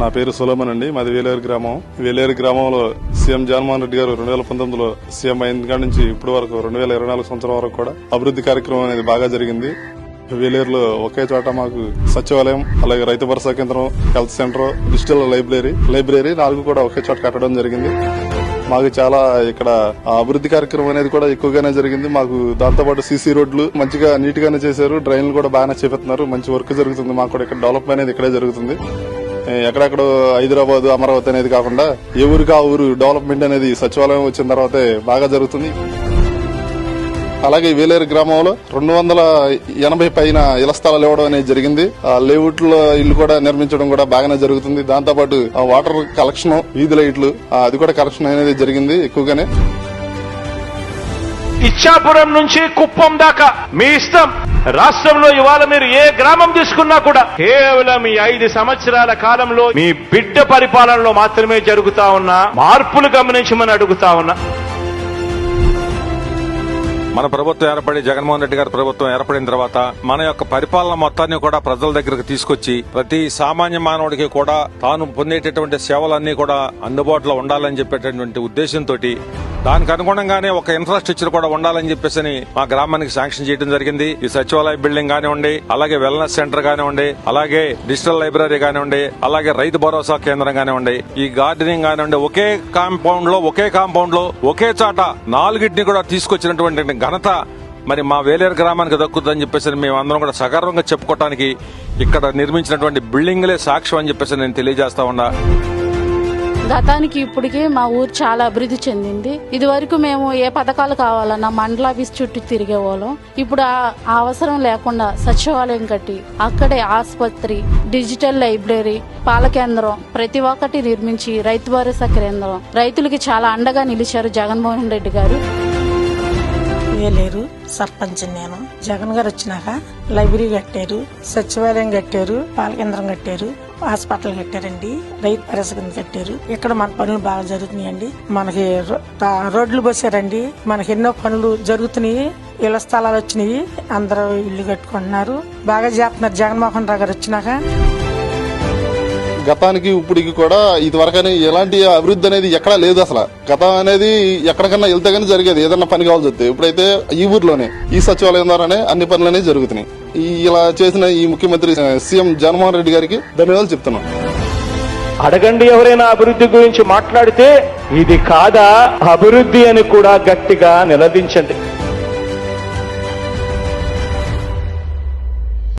నా పేరు సులభన్ అండి. మాది వేలేరు గ్రామం. వేలేరు గ్రామంలో సీఎం జగన్మోహన్ రెడ్డి గారు రెండు వేల పంతొమ్మిదిలో సీఎం అయిన కాడి నుంచి ఇప్పటి వరకు రెండు వేల ఇరవై నాలుగు సంవత్సరం వరకు కూడా అభివృద్ధి కార్యక్రమం అనేది బాగా జరిగింది. వేలేరులో ఒకే చోట మాకు సచివాలయం అలాగే రైతు భరోసా కేంద్రం health centre digital library library నాలుగు కూడా ఒకే చోట కట్టడం జరిగింది. మాకు చాలా ఇక్కడ అభివృద్ధి కార్యక్రమం అనేది కూడా ఎక్కువగానే జరిగింది. మాకు దాంతోపాటు సీసీ రోడ్లు మంచిగా నీట్ గానే చేశారు. డ్రైన్లు కూడా బాగానే చేపెత్తున్నారు మంచి వర్క్ జరుగుతుంది. మాకు కూడా ఇక్కడ డెవలప్ అనేది ఇక్కడే జరుగుతుంది. ఎక్కడెక్కడ హైదరాబాద్ అమరావతి అనేది కాకుండా ఏ ఊరికి ఆ ఊరు డెవలప్మెంట్ అనేది సచివాలయం వచ్చిన తర్వాతే బాగా జరుగుతుంది. అలాగే వేలేరు గ్రామంలో రెండు వందల ఎనభై పైన ఇళ్ళ స్థలాలు ఇవ్వడం అనేది జరిగింది. ఆ లేఅవుట్లో ఇల్లు కూడా నిర్మించడం కూడా బాగానే జరుగుతుంది. దాంతోపాటు ఆ వాటర్ కలెక్షన్ వీధి లైట్లు అది కూడా కలెక్షన్ అనేది జరిగింది ఎక్కువగానే. ఇచ్చాపురం నుంచి కుప్పం దాకా. మీ ఇష్టం. రాష్ట్రంలో ఇవాళ మీరు ఏ గ్రామం తీసుకున్నా కూడా కేవలం ఈ ఐదు సంవత్సరాల కాలంలో మీ బిడ్డ పరిపాలనలో మాత్రమే జరుగుతా ఉన్న మార్పులు గమనించమని అడుగుతా ఉన్నా. మన ప్రభుత్వం ఏర్పడి జగన్మోహన్ రెడ్డి గారి ప్రభుత్వం ఏర్పడిన తర్వాత మన యొక్క పరిపాలన మొత్తాన్ని కూడా ప్రజల దగ్గరకు తీసుకొచ్చి ప్రతి సామాన్య మానవుడికి కూడా తాను పొందేటటువంటి సేవలన్నీ కూడా అందుబాటులో ఉండాలని చెప్పేటటువంటి ఉద్దేశంతో దానికి అనుగుణంగానే ఒక ఇన్ఫ్రాస్ట్రక్చర్ కూడా ఉండాలని చెప్పేసి మా గ్రామానికి శాంక్షన్ చేయడం జరిగింది. ఈ సచివాలయ బిల్డింగ్ కానివ్వండి అలాగే వెల్నెస్ సెంటర్ కానివ్వండి అలాగే డిజిటల్ లైబ్రరీ కానివ్వండి అలాగే రైతు భరోసా కేంద్రం కానివ్వండి ఈ గార్డెనింగ్ కానివ్వండి ఒకే కాంపౌండ్లో ఒకే కాంపౌండ్లో ఒకే చాట నాలుగింటిని కూడా తీసుకొచ్చినటువంటి ఘనత మరి మా వేలేరు గ్రామానికి దక్కుతుందని చెప్పేసి మేము అందరం కూడా సగర్వంగా చెప్పుకోవటానికి ఇక్కడ నిర్మించినటువంటి బిల్డింగ్లే సాక్ష్యం అని చెప్పేసి నేను తెలియజేస్తా ఉన్నా. గతానికి ఇప్పటికి మా ఊరు చాలా అభివృద్ధి చెందింది. ఇది వరకు మేము ఏ పథకాలు కావాలన్నా మండల ఆఫీస్ చుట్టూ తిరిగేవాళ్ళం. ఇప్పుడు ఆ ఆ అవసరం లేకుండా సచివాలయం కట్టి అక్కడే ఆసుపత్రి డిజిటల్ లైబ్రరీ పాల కేంద్రం ప్రతి ఒక్కటి నిర్మించి రైతు భరోసా కేంద్రం. రైతులకి చాలా అండగా నిలిచారు జగన్మోహన్ రెడ్డి గారు. వేలేరు సర్పంచ్ నేను. జగన్ గారు వచ్చినాక లైబ్రరీ కట్టారు సచివాలయం కట్టారు పాల కేంద్రం కట్టారు హాస్పిటల్ కట్టారండి రైతు భరోసా కింద కట్టారు. ఇక్కడ మన పనులు బాగా జరుగుతున్నాయండి. మనకి రో- రోడ్లు పోసారండి. మనకి ఎన్నో పనులు జరుగుతున్నాయి. ఇళ్ళ స్థలాలు వచ్చినాయి. అందరూ ఇల్లు కట్టుకుంటున్నారు. బాగా చేస్తున్నారు జగన్మోహన్ రావు గారు వచ్చినాక. గతానికి ఇప్పటికి కూడా ఇదివరకని ఎలాంటి అభివృద్ధి అనేది ఎక్కడా లేదు అసలు. గతం అనేది ఎక్కడికన్నా వెళ్తే జరిగేది. ఏదన్నా పని కావాల్సి వస్తే. ఇప్పుడైతే ఈ ఊర్లోనే ఈ సచివాలయం ద్వారానే అన్ని పనులనే జరుగుతున్నాయి. ఇలా చేసిన ఈ ముఖ్యమంత్రి సీఎం జగన్మోహన్ రెడ్డి గారికి ధన్యవాదాలు చెప్తున్నాను. అడగండి ఎవరైనా అభివృద్ధి గురించి మాట్లాడితే ఇది కాదా? అభివృద్ధి అని కూడా గట్టిగా నిలదించండి.